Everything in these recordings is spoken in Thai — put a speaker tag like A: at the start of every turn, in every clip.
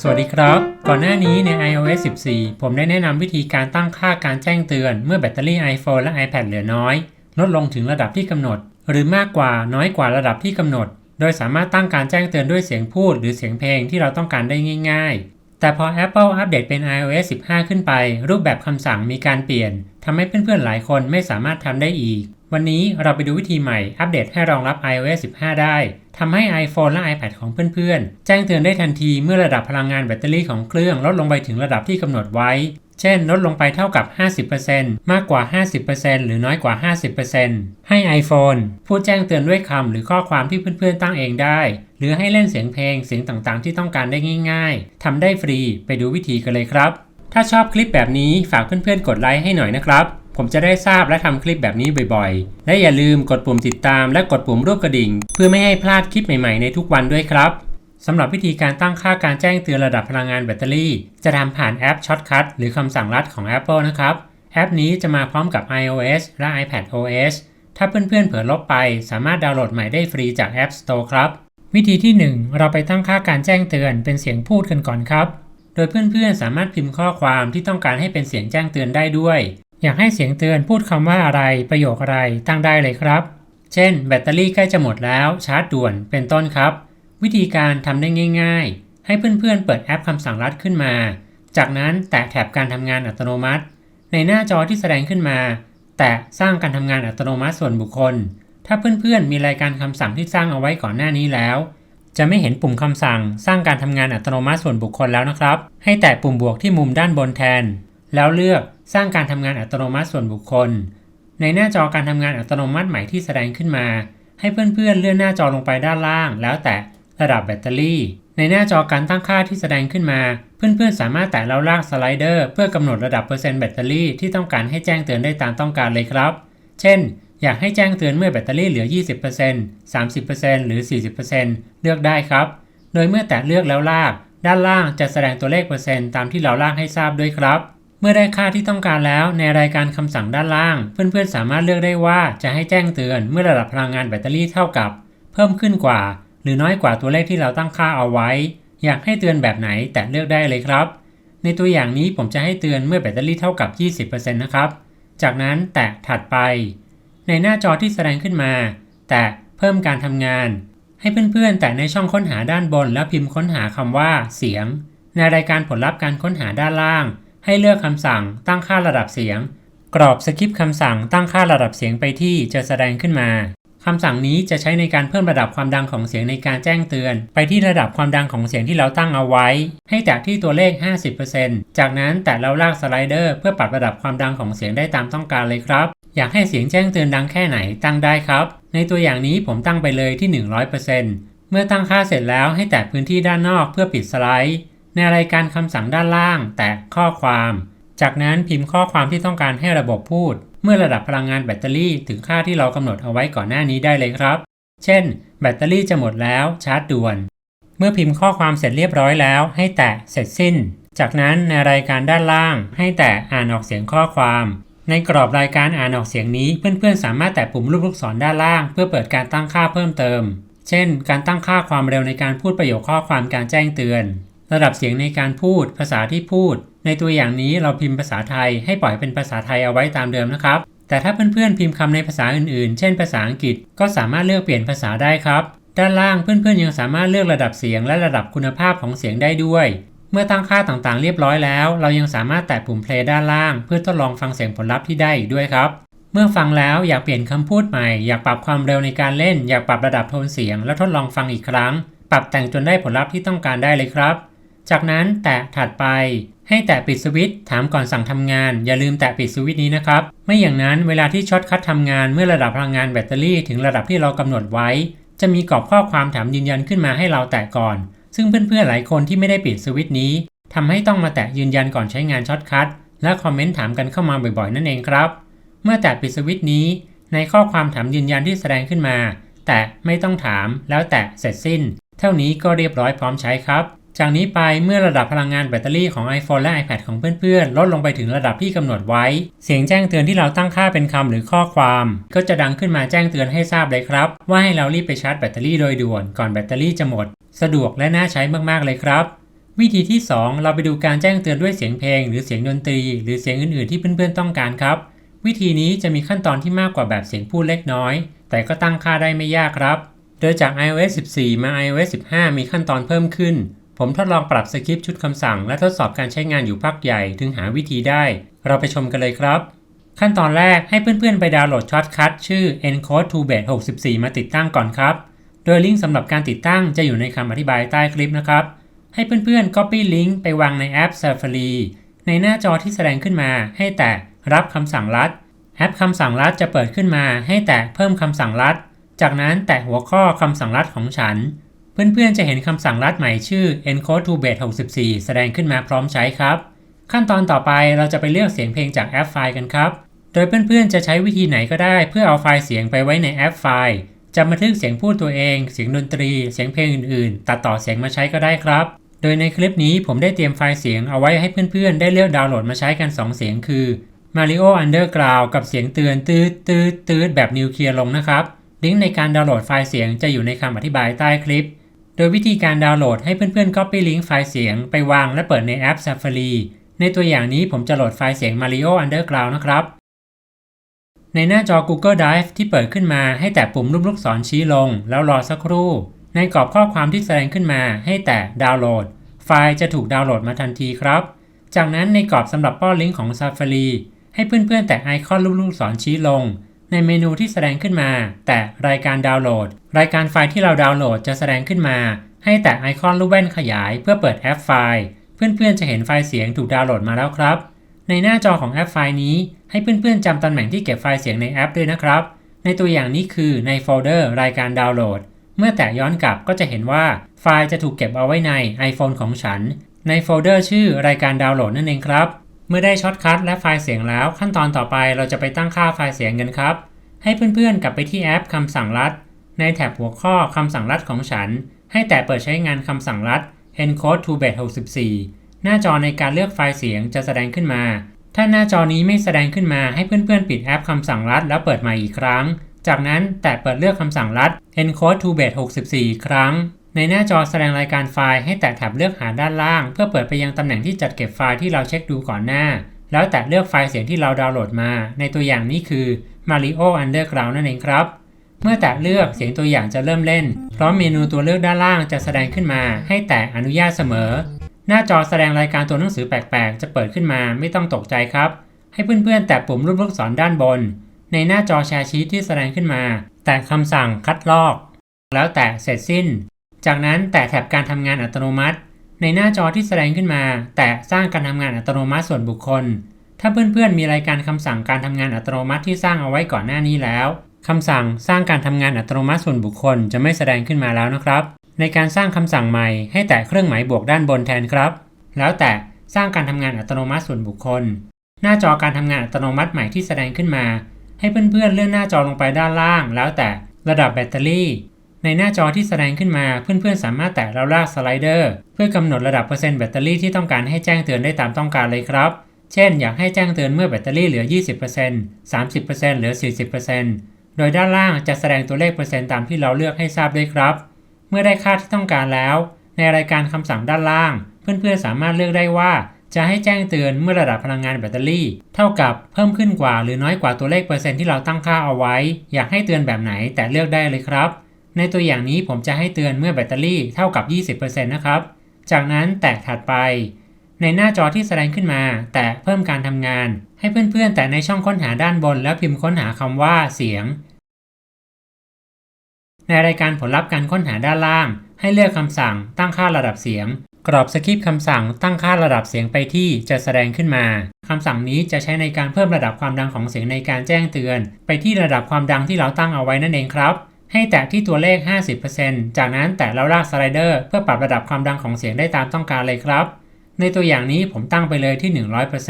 A: สวัสดีครับ ก่อนหน้านี้ใน iOS 14 ผมได้แนะนำวิธีการตั้งค่าการแจ้งเตือน เมื่อแบตเตอรี่ iPhone และ iPad เหลือน้อย ลดลงถึงระดับที่กำหนด หรือมากกว่าน้อยกว่าระดับที่กำหนด โดยสามารถตั้งการแจ้งเตือนด้วยเสียงพูด หรือเสียงเพลงที่เราต้องการได้ง่าย ๆ แต่พอ Apple อัปเดตเป็น iOS 15 ขึ้นไป รูปแบบคำสั่งมีการเปลี่ยนทำให้เพื่อนๆหลายคนไม่สามารถทำได้อีก วันนี้เราไปดูวิธีใหม่อัปเดตให้รองรับ iOS 15 ได้ ทำให้ iPhone และ iPad ของเพื่อนๆ แจ้งเตือนได้ทันทีเมื่อระดับพลังงานแบตเตอรี่ของเครื่องลดลงไปถึงระดับที่กำหนดไว้ เช่น ลดลงไปเท่ากับ 50%มากกว่า 50%หรือน้อยกว่า 50%ให้ iPhone พูดแจ้งเตือนด้วยคำหรือข้อความที่เพื่อนๆตั้งเองได้ หรือให้เล่นเสียงเพลงเสียงต่างๆ ที่ต้องการได้ง่ายๆทำได้ฟรี ไปดูวิธีกันเลยครับ ถ้าชอบคลิปแบบนี้ฝากเพื่อนๆ กดไลค์ให้หน่อยนะครับ ผมจะได้ทราบและทำคลิปแบบนี้บ่อยๆ และอย่าลืมกดปุ่มติดตามและกดปุ่มรูปกระดิ่ง เพื่อไม่ให้พลาดคลิปใหม่ๆในทุกวันด้วยครับสำหรับวิธีการตั้งค่าการแจ้งเตือนระดับพลังงานแบตเตอรี่ จะทำผ่านแอป Shortcut หรือคำสั่งลัดของ Apple นะครับ แอปนี้จะมาพร้อมกับ iOS และ iPad OS ถ้าเพื่อนๆเผลอลบไป สามารถดาวน์โหลดใหม่ได้ฟรีจาก App Store ครับ วิธีที่ 1 เราไปตั้งค่าการแจ้งเตือนเป็นเสียงพูดกันก่อนครับ โดยเพื่อนๆสามารถพิมพ์ข้อความที่ต้องการให้เป็นเสียงแจ้งเตือนได้ด้วย อยากให้เสียงเตือนพูดคำว่าอะไรประโยคอะไรตั้งได้เลยครับ เช่น แบตเตอรี่ใกล้จะหมดแล้วชาร์จด่วนเป็นต้นครับ วิธีการทำได้ง่าย ๆ ให้เพื่อนๆเปิดแอปคำสั่งลัดขึ้นมา จากนั้นแตะแถบการทำงานอัตโนมัติ ในหน้าจอที่แสดงขึ้นมา แตะสร้างการทำงานอัตโนมัติส่วนบุคคล ถ้าเพื่อนๆมีรายการคำสั่งที่สร้างเอาไว้ก่อนหน้านี้แล้ว จะไม่เห็นปุ่มคำสั่ง สร้างการทำงานอัตโนมัติส่วนบุคคลแล้วนะครับ ให้แตะปุ่มบวกที่มุมด้านบนแทน แล้วเลือกสร้างการทำงานอัตโนมัติส่วนบุคคล ในหน้าจอการทำงานอัตโนมัติใหม่ที่แสดงขึ้นมา ให้เพื่อนๆเลื่อนหน้าจอลงไปด้านล่าง แล้วแตะระดับแบตเตอรี่ ในหน้าจอการตั้งค่าที่แสดงขึ้นมา เพื่อนๆ สามารถแตะแล้วลากสไลเดอร์เพื่อกำหนดระดับเปอร์เซ็นต์แบตเตอรี่ที่ต้องการให้แจ้งเตือนได้ตามต้องการเลยครับ เช่น อยากให้แจ้งเตือนเมื่อแบตเตอรี่เหลือ 20% 30%หรือ 40%เลือกได้ครับ โดยเมื่อแตะเลือกแล้วลาก ด้านล่างจะแสดงตัวเลขเปอร์เซ็นต์ตามที่เราลากให้ทราบด้วยครับ เมื่อได้ค่าที่ต้องการแล้วในรายการคำสั่งด้านล่าง เพื่อนๆสามารถเลือกได้ว่าจะให้แจ้งเตือนเมื่อระดับพลังงานแบตเตอรี่เท่ากับ เพิ่มขึ้นกว่า หรือน้อยกว่าตัวเลขที่เราตั้งค่าเอาไว้ อยากให้เตือนแบบไหนแตะเลือกได้เลยครับ ในตัวอย่างนี้ผมจะให้เตือนเมื่อแบตเตอรี่เท่ากับ 20%นะครับ จากนั้นแตะถัดไป ในหน้าจอที่แสดงขึ้นมา แตะเพิ่มการทำงาน ให้เพื่อนๆ แตะในช่องค้นหาด้านบน แล้วพิมพ์ค้นหาคำว่า เสียง ในรายการผลลัพธ์การค้นหาด้านล่าง ให้เลือกคำสั่งตั้งค่าระดับเสียง กรอบสคริปต์คำสั่งตั้งค่าระดับเสียงไปที่จะแสดงขึ้นมาคำสั่งนี้จะใช้ในการเพิ่มระดับความดังของเสียงในการแจ้งเตือน ไปที่ระดับความดังของเสียงที่เราตั้งเอาไว้ ให้แตะที่ตัวเลข 50%จากนั้นแตะแล้วลากสไลเดอร์เพื่อปรับระดับความดังของเสียงได้ตามต้องการเลยครับ อยากให้เสียงแจ้งเตือนดังแค่ไหนตั้งได้ครับ ในตัวอย่างนี้ผมตั้งไปเลยที่ 100%เมื่อตั้งค่าเสร็จแล้วให้แตะพื้นที่ด้านนอกเพื่อปิดสไลด์ ในรายการคำสั่งด้านล่าง แตะข้อความ จากนั้นพิมพ์ข้อความที่ต้องการให้ระบบพูด เมื่อระดับพลังงานแบตเตอรี่ถึงค่าที่เรากำหนดเอาไว้ก่อนหน้านี้ได้เลยครับ เช่น แบตเตอรี่จะหมดแล้วชาร์จด่วน เมื่อพิมพ์ข้อความเสร็จเรียบร้อยแล้ว ให้แตะเสร็จสิ้น จากนั้นในรายการด้านล่าง ให้แตะอ่านออกเสียงข้อความ ในกรอบรายการอ่านออกเสียงนี้เพื่อนๆ สามารถแตะปุ่มรูปลูกศรด้านล่าง เพื่อเปิดการตั้งค่าเพิ่มเติม เช่น การตั้งค่าความเร็วในการพูดประโยคข้อความการแจ้งเตือน ระดับเสียงในการพูด ภาษาที่พูด ในตัวอย่างนี้เราพิมพ์ภาษาไทย ให้ปล่อยเป็นภาษาไทยเอาไว้ตามเดิมนะครับ แต่ถ้าเพื่อนๆพิมพ์คำในภาษาอื่นๆ เช่นภาษาอังกฤษ ก็สามารถเลือกเปลี่ยนภาษาได้ครับ ด้านล่างเพื่อนๆยังสามารถเลือกระดับเสียงและระดับคุณภาพของเสียงได้ด้วย เมื่อตั้งค่าต่างๆ เรียบร้อยแล้ว เรายังสามารถแตะปุ่ม play ด้านล่าง เพื่อทดลองฟังเสียงผลลัพธ์ที่ได้อีกด้วยครับเมื่อฟังแล้วอยากเปลี่ยนคำพูดใหม่ อยากปรับความเร็วในการเล่น อยากปรับระดับโทนเสียง แล้วทดลองฟังอีกครั้ง ปรับแต่งจนได้ผลลัพธ์ที่ต้องการได้เลยครับ จากนั้นแตะถัดไป ให้แตะปิดสวิตช์ถามก่อนสั่งทำงาน อย่าลืมแตะปิดสวิตช์นี้นะครับ ไม่อย่างนั้นเวลาที่ช็อตคัททำงานเมื่อระดับพลังงานแบตเตอรี่ถึงระดับที่เรากำหนดไว้ จะมีกรอบข้อความถามยืนยันขึ้นมาให้เราแตะก่อน ซึ่งเพื่อนๆหลายคนที่ไม่ได้ปิดสวิตช์นี้ทำให้ต้องมาแตะยืนยันก่อนใช้งานช็อตคัทและคอมเมนต์ถามกันเข้ามาบ่อยๆ นั่นเองครับ เมื่อแตะปิดสวิตช์นี้ ในข้อความถามยืนยันที่แสดงขึ้นมา แต่ไม่ต้องถามแล้วแตะเสร็จสิ้น เท่านี้ก็เรียบร้อยพร้อมใช้ครับ จากนี้ไปเมื่อระดับพลังงานแบตเตอรี่ของ iPhone และ iPad ของเพื่อนๆ ลดลงไปถึงระดับที่กำหนดไว้ เสียงแจ้งเตือนที่เราตั้งค่าเป็นคำหรือข้อความ ก็จะดังขึ้นมาแจ้งเตือนให้ทราบเลยครับ ว่าให้เรารีบไปชาร์จแบตเตอรี่โดยด่วนก่อนแบตเตอรี่จะหมด สะดวกและน่าใช้มากๆเลยครับ วิธีที่ 2 เราไปดูการแจ้งเตือนด้วยเสียงเพลง หรือเสียงดนตรี หรือเสียงอื่นๆ ที่เพื่อนๆต้องการครับ วิธีนี้จะมีขั้นตอนที่มากกว่าแบบเสียงพูดเล็กน้อย แต่ก็ตั้งค่าได้ไม่ยากครับ โดยจาก iOS 14 มา iOS 15 มีขั้นตอนเพิ่มขึ้น ผมทดลองปรับสคริปต์ชุดคำสั่งและทดสอบการใช้งานอยู่พักใหญ่ถึงหาวิธีได้ เราไปชมกันเลยครับ ขั้นตอนแรกให้เพื่อนๆ ไปดาวน์โหลดช็อตคัทชื่อ encode to base 64 มาติดตั้งก่อนครับ โดยลิงก์สำหรับการติดตั้งจะอยู่ในคำอธิบายใต้คลิปนะครับ ให้เพื่อนๆ Copy ลิงก์ไปวางในแอป Safari ในหน้าจอที่แสดงขึ้นมา ให้แตะรับคำสั่งลัด แอปคำสั่งลัดจะเปิดขึ้นมา ให้แตะเพิ่มคำสั่งลัด จากนั้นแตะหัวข้อคำสั่งลัดของฉัน เพื่อนๆจะเห็นคำสั่งลัดใหม่ชื่อ encode to base 64 แสดงขึ้นมาพร้อมใช้ครับ ขั้นตอนต่อไปเราจะไปเลือกเสียงเพลงจากแอปไฟล์กันครับ โดยเพื่อนๆจะใช้วิธีไหนก็ได้ เพื่อเอาไฟล์เสียงไปไว้ในแอปไฟล์จะบันทึกเสียงพูดตัวเอง เสียงดนตรี เสียงเพลงอื่นๆ ตัดต่อเสียงมาใช้ก็ได้ครับ โดยในคลิปนี้ผมได้เตรียมไฟล์เสียงเอาไว้ให้เพื่อนๆ ได้เลือกดาวน์โหลดมาใช้กัน 2 เสียงคือ Mario Underground กับเสียงเตือนตืดตืดตืดแบบนิวเคลียร์ลงนะครับ ลิงก์ในการดาวน์โหลดไฟล์เสียงจะอยู่ในคำอธิบายใต้คลิป ยวิธีการดาวน์โหลดให้เพื่อนๆ Copy ลิงก์ไฟล์เสียงไปวางและเปิดในแอป Safari ในตัวอย่างนี้ผมจะโหลดไฟล์เสียง Mario Underground นะครับ ในหน้าจอ Google Drive ที่เปิดขึ้นมาให้แตะปุ่มรูปลูกศรชี้ลง แล้วรอสักครู่ ในกรอบข้อความที่แสดงขึ้นมาให้แตะดาวน์โหลด ไฟล์จะถูกดาวน์โหลดมาทันทีครับ จากนั้นในกรอบสำหรับป้อนลิงก์ของ Safari ให้เพื่อนๆ แตะไอคอนรูปลูกศรชี้ลง ในเมนูที่แสดงขึ้นมา แตะรายการดาวน์โหลด รายการไฟล์ที่เราดาวน์โหลดจะแสดงขึ้นมา ให้แตะไอคอนรูปแว่นขยายเพื่อเปิดแอปไฟล์ เพื่อนๆจะเห็นไฟล์เสียงถูกดาวน์โหลดมาแล้วครับ ในหน้าจอของแอปไฟล์นี้ ให้เพื่อนๆจำตำแหน่งที่เก็บไฟล์เสียงในแอปด้วยนะครับ ในตัวอย่างนี้คือในโฟลเดอร์รายการดาวน์โหลด เมื่อแตะย้อนกลับก็จะเห็นว่าไฟล์จะถูกเก็บเอาไว้ใน iPhone ของฉัน ในโฟลเดอร์ชื่อรายการดาวน์โหลดนั่นเองครับ มื่อได้ช็อตคัทและไฟล์เสียงแล้วขั้นตอนต่อไปเราจะไปตั้งค่าไฟล์เสียงกันครับ ให้เพื่อนๆ กลับไปที่แอปคำสั่งลัด ในแถบหัวข้อคำสั่งลัดของฉัน ให้แตะเปิดใช้งานคำสั่งลัด encode to base 64 หน้าจอในการเลือกไฟล์เสียงจะแสดงขึ้นมา ถ้าหน้าจอนี้ไม่แสดงขึ้นมาให้เพื่อนๆ ปิดแอปคำสั่งลัดแล้วเปิดใหม่อีกครั้ง จากนั้นแตะเปิดเลือกคำสั่งลัด encode to base 64 ครั้ง ในหน้าจอแสดงรายการไฟล์ให้แตะแถบเลือกหาด้านล่าง เพื่อเปิดไปยังตำแหน่งที่จัดเก็บไฟล์ที่เราเช็คดูก่อนหน้า แล้วแตะเลือกไฟล์เสียงที่เราดาวน์โหลดมา ในตัวอย่างนี้คือ Mario Underground นั่นเองครับ เมื่อแตะเลือกเสียงตัวอย่างจะเริ่มเล่น พร้อมเมนูตัวเลือกด้านล่างจะแสดงขึ้นมา ให้แตะอนุญาตเสมอ หน้าจอแสดงรายการตัวหนังสือแปลกๆ จะเปิดขึ้นมาไม่ต้องตกใจครับ ให้เพื่อนๆ แตะปุ่มรูปลูกศรด้านบน ในหน้าจอแชร์ชีตที่แสดงขึ้นมา แตะคำสั่งคัดลอก แล้วแตะเสร็จสิ้น จากนั้นแตะแถบการทำงานอัตโนมัติ ในหน้าจอที่แสดงขึ้นมา แตะสร้างการทำงานอัตโนมัติส่วนบุคคล ถ้าเพื่อนๆมีรายการคำสั่งการทำงานอัตโนมัติที่สร้างเอาไว้ก่อนหน้านี้แล้วคำสั่งสร้างการทำงานอัตโนมัติส่วนบุคคลจะไม่แสดงขึ้นมาแล้วนะครับ ในการสร้างคำสั่งใหม่ให้แตะเครื่องหมายบวกด้านบนแทนครับ แล้วแตะสร้างการทำงานอัตโนมัติส่วนบุคคล หน้าจอการทำงานอัตโนมัติใหม่ที่แสดงขึ้นมา ให้เพื่อนๆเลื่อนหน้าจอลงไปด้านล่าง แล้วแต่ระดับแบตเตอรี่ ในหน้าจอที่แสดงขึ้นมาเพื่อนๆ สามารถแตะแล้วลากสไลเดอร์ เพื่อกำหนดระดับเปอร์เซ็นต์แบตเตอรี่ที่ต้องการให้แจ้งเตือนได้ตามต้องการเลยครับ เช่น อยากให้แจ้งเตือนเมื่อแบตเตอรี่เหลือ 20% 30%เหลือ 40%โดยด้านล่างจะแสดงตัวเลขเปอร์เซ็นต์ตามที่เราเลือกให้ทราบด้วยครับ เมื่อได้ค่าที่ต้องการแล้ว ในรายการคำสั่งด้านล่าง เพื่อนๆ สามารถเลือกได้ว่าจะให้แจ้งเตือนเมื่อระดับพลังงานแบตเตอรี่ เท่ากับเพิ่มขึ้นกว่าหรือน้อยกว่าตัวเลขเปอร์เซ็นต์ที่เราตั้งค่าเอาไว้ อยากให้เตือนแบบไหนแต่เลือกได้เลยครับ ในตัวอย่างนี้ผมจะให้เตือนเมื่อแบตเตอรี่เท่ากับ 20%นะครับ จากนั้นแตะถัดไป ในหน้าจอที่แสดงขึ้นมา แตะเพิ่มการทำงาน ให้เพื่อนๆ แตะในช่องค้นหาด้านบน แล้วพิมพ์ค้นหาคำว่าเสียง ในรายการผลลัพธ์การค้นหาด้านล่าง ให้เลือกคำสั่งตั้งค่าระดับเสียง กรอบสคริปต์คำสั่งตั้งค่าระดับเสียงไปที่จะแสดงขึ้นมาคำสั่งนี้จะใช้ในการเพิ่มระดับความดังของเสียงในการแจ้งเตือน ไปที่ระดับความดังที่เราตั้งเอาไว้นั่นเองครับ ให้แตะที่ตัวเลข 50%จากนั้นแตะแล้วลากสไลเดอร์เพื่อปรับระดับความดังของเสียงได้ตามต้องการเลยครับ ในตัวอย่างนี้ผมตั้งไปเลยที่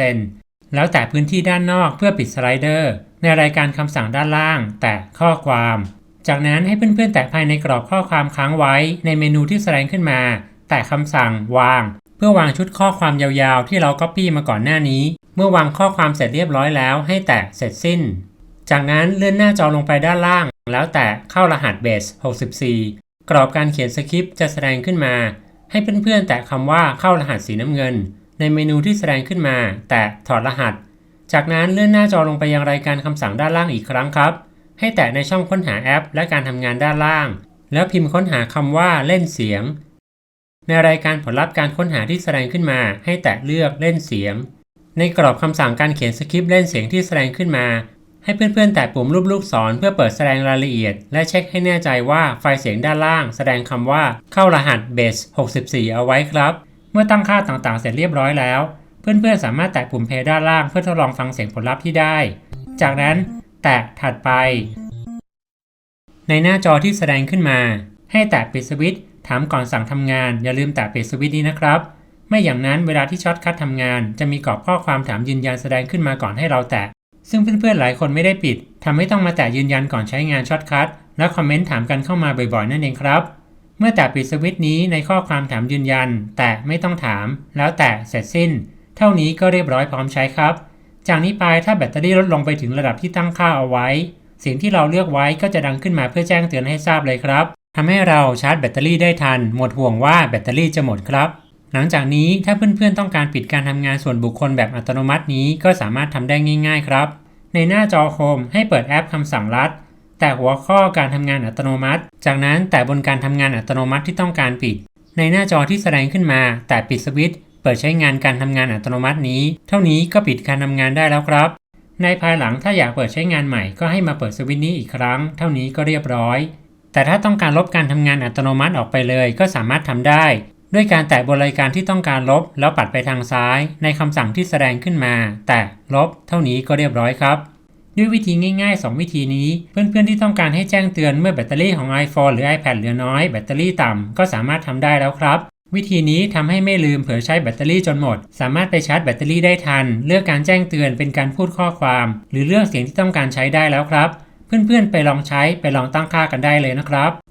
A: 100%แล้วแตะพื้นที่ด้านนอกเพื่อปิดสไลเดอร์ ในรายการคำสั่งด้านล่าง แตะข้อความ จากนั้นให้เพื่อนๆ แตะภายในกรอบข้อความค้างไว้ ในเมนูที่แสดงขึ้นมา แตะคำสั่งวาง เพื่อวางชุดข้อความยาวๆ ที่เราก๊อปปี้มาก่อนหน้านี้ เมื่อวางข้อความเสร็จเรียบร้อยแล้ว ให้แตะเสร็จสิ้น จากนั้นเลื่อนหน้าจอลงไปด้านล่าง แล้วแตะเข้ารหัสเบส64 กรอบการเขียนสคริปต์จะแสดงขึ้นมา ให้เพื่อนๆ แตะคำว่าเข้ารหัสสีน้ำเงิน ในเมนูที่แสดงขึ้นมา แตะถอดรหัส จากนั้นเลื่อนหน้าจอลงไปยังรายการคำสั่งด้านล่างอีกครั้งครับ ให้แตะในช่องค้นหาแอป และการทำงานด้านล่าง แล้วพิมพ์ค้นหาคำว่าเล่นเสียง ในรายการผลลัพธ์การค้นหาที่แสดงขึ้นมา ให้แตะเลือกเล่นเสียง ในกรอบคำสั่งการเขียนสคริปต์เล่นเสียงที่แสดงขึ้นมา ให้เพื่อนๆ แตะปุ่มรูปลูกศรเพื่อเปิดแสดงรายละเอียด และเช็คให้แน่ใจว่าไฟล์เสียงด้านล่าง แสดงคำว่าเข้ารหัส base 64 เอาไว้ครับ เมื่อตั้งค่าต่างๆ เสร็จเรียบร้อยแล้ว เพื่อนๆ สามารถแตะปุ่ม play ด้านล่างเพื่อทดลองฟังเสียงผลลัพธ์ที่ได้ จากนั้นแตะถัดไป ในหน้าจอที่แสดงขึ้นมา ให้แตะปิดสวิตช์ถามก่อนสั่งทำงาน อย่าลืมแตะปิดสวิตช์นี้นะครับ ไม่อย่างนั้นเวลาที่ช็อตคัททำงาน จะมีกรอบข้อความถามยืนยันแสดงขึ้นมาก่อนให้เราแตะ ซึ่งเพื่อนๆหลายคนไม่ได้ปิดทำให้ต้องมาแตะยืนยันก่อนใช้งานช็อตคัทและคอมเมนต์ถามกันเข้ามาบ่อยๆนั่นเองครับ เมื่อแตะปิดสวิตช์นี้ในข้อความถามยืนยัน แตะไม่ต้องถาม แล้วแตะเสร็จสิ้น เท่านี้ก็เรียบร้อยพร้อมใช้ครับ จากนี้ไปถ้าแบตเตอรี่ลดลงไปถึงระดับที่ตั้งค่าเอาไว้ เสียงที่เราเลือกไว้ก็จะดังขึ้นมาเพื่อแจ้งเตือนให้ทราบเลยครับทำให้เราชาร์จแบตเตอรี่ได้ทัน หมดห่วงว่าแบตเตอรี่จะหมดครับหลังจากนี้ถ้าเพื่อนๆต้องการปิดการทำงานส่วนบุคคลแบบอัตโนมัตินี้ก็สามารถทำได้ง่าย ๆ ครับ ในหน้าจอโฮมให้เปิดแอปคำสั่งลัด แต่หัวข้อการทำงานอัตโนมัติ จากนั้นแต่บนการทำงานอัตโนมัติที่ต้องการปิด ในหน้าจอที่แสดงขึ้นมา แต่ปิดสวิตช์เปิดใช้งานการทำงานอัตโนมัตินี้ เท่านี้ก็ปิดการทำงานได้แล้วครับ ในภายหลังถ้าอยากเปิดใช้งานใหม่ก็ให้มาเปิดสวิตช์นี้อีกครั้ง เท่านี้ก็เรียบร้อย แต่ถ้าต้องการลบการทำงานอัตโนมัติออกไปเลยก็สามารถทำได้ ด้วยการแตะบนรายการที่ต้องการลบ แล้วปัดไปทางซ้าย ในคำสั่งที่แสดงขึ้นมา แตะลบ เท่านี้ก็เรียบร้อยครับ ด้วยวิธีง่ายๆ 2 วิธีนี้ เพื่อนๆที่ต้องการให้แจ้งเตือนเมื่อแบตเตอรี่ของ iPhone หรือ iPad เหลือน้อย แบตเตอรี่ต่ำก็สามารถทำได้แล้วครับวิธีนี้ทำให้ไม่ลืมเผื่อใช้แบตเตอรี่จนหมด สามารถไปชาร์จแบตเตอรี่ได้ทัน เลือกการแจ้งเตือนเป็นการพูดข้อความ หรือเลือกเสียงที่ต้องการใช้ได้แล้วครับ เพื่อนๆไปลองใช้ไปลองตั้งค่ากันได้เลยนะครับ